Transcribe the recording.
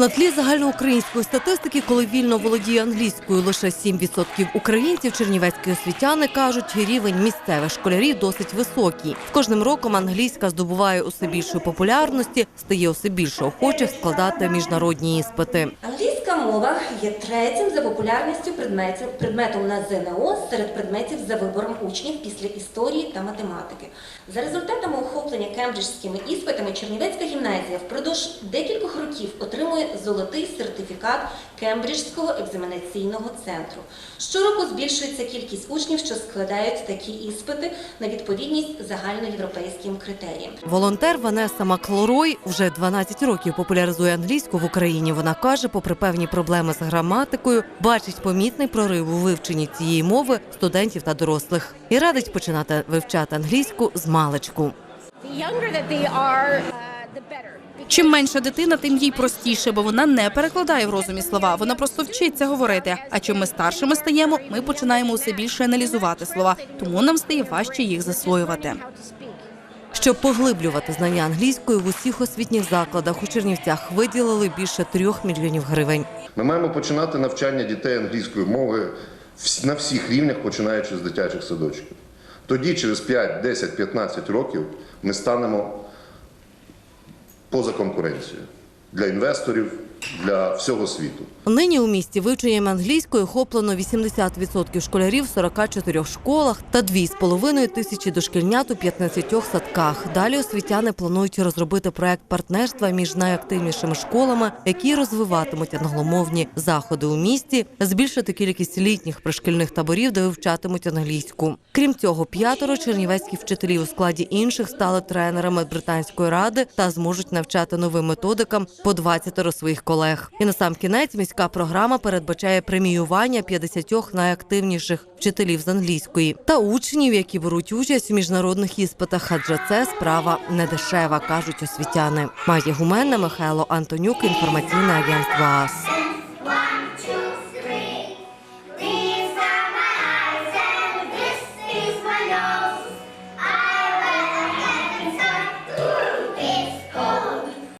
На тлі загальноукраїнської статистики, коли вільно володіє англійською лише 7% українців, чернівецькі освітяни кажуть, рівень місцевих школярів досить високий. З кожним роком англійська здобуває усе більшої популярності, стає усе більше охочих складати міжнародні іспити. Англійська мова є третім за популярністю предметів, предметом на ЗНО серед предметів за вибором учнів після історії та математики. За результатами охоплення кембриджськими іспитами Чернівецька гімназія впродовж декількох років отримує золотий сертифікат Кембриджського екзаменаційного центру. Щороку збільшується кількість учнів, що складають такі іспити на відповідність загальноєвропейським критеріям. Волонтер Ванеса Маклорой вже 12 років популяризує англійську в Україні. Вона каже, попри певні проблеми з граматикою, бачить помітний прорив у вивченні цієї мови студентів та дорослих і радить починати вивчати англійську з маличку. Чим менша дитина, тим їй простіше, бо вона не перекладає в розумі слова. Вона просто вчиться говорити. А чим ми старшими стаємо, ми починаємо усе більше аналізувати слова, тому нам стає важче їх засвоювати. Щоб поглиблювати знання англійської в усіх освітніх закладах у Чернівцях виділили більше трьох мільйонів гривень. Ми маємо починати навчання дітей англійської мови на всіх рівнях, починаючи з дитячих садочків. Тоді, через 5, 10, 15 років, ми станемо поза конкуренцією для інвесторів, для всього світу. Нині у місті вивченням англійської охоплено 80% школярів в 44 школах та 2,5 тисячі дошкільнят у 15 садках. Далі освітяни планують розробити проект партнерства між найактивнішими школами, які розвиватимуть англомовні заходи у місті, збільшити кількість літніх пришкільних таборів, де вивчатимуть англійську. Крім цього, п'ятеро чернівецьких вчителів у складі інших стали тренерами британської ради та зможуть навчати новим методикам по 20 своїх колег. І на сам кінець міська програма передбачає преміювання 50 найактивніших вчителів з англійської та учнів, які беруть участь у міжнародних іспитах, адже це справа не дешева, кажуть освітяни. Майя Гуменна, Михайло Антонюк, інформаційне агентство АС.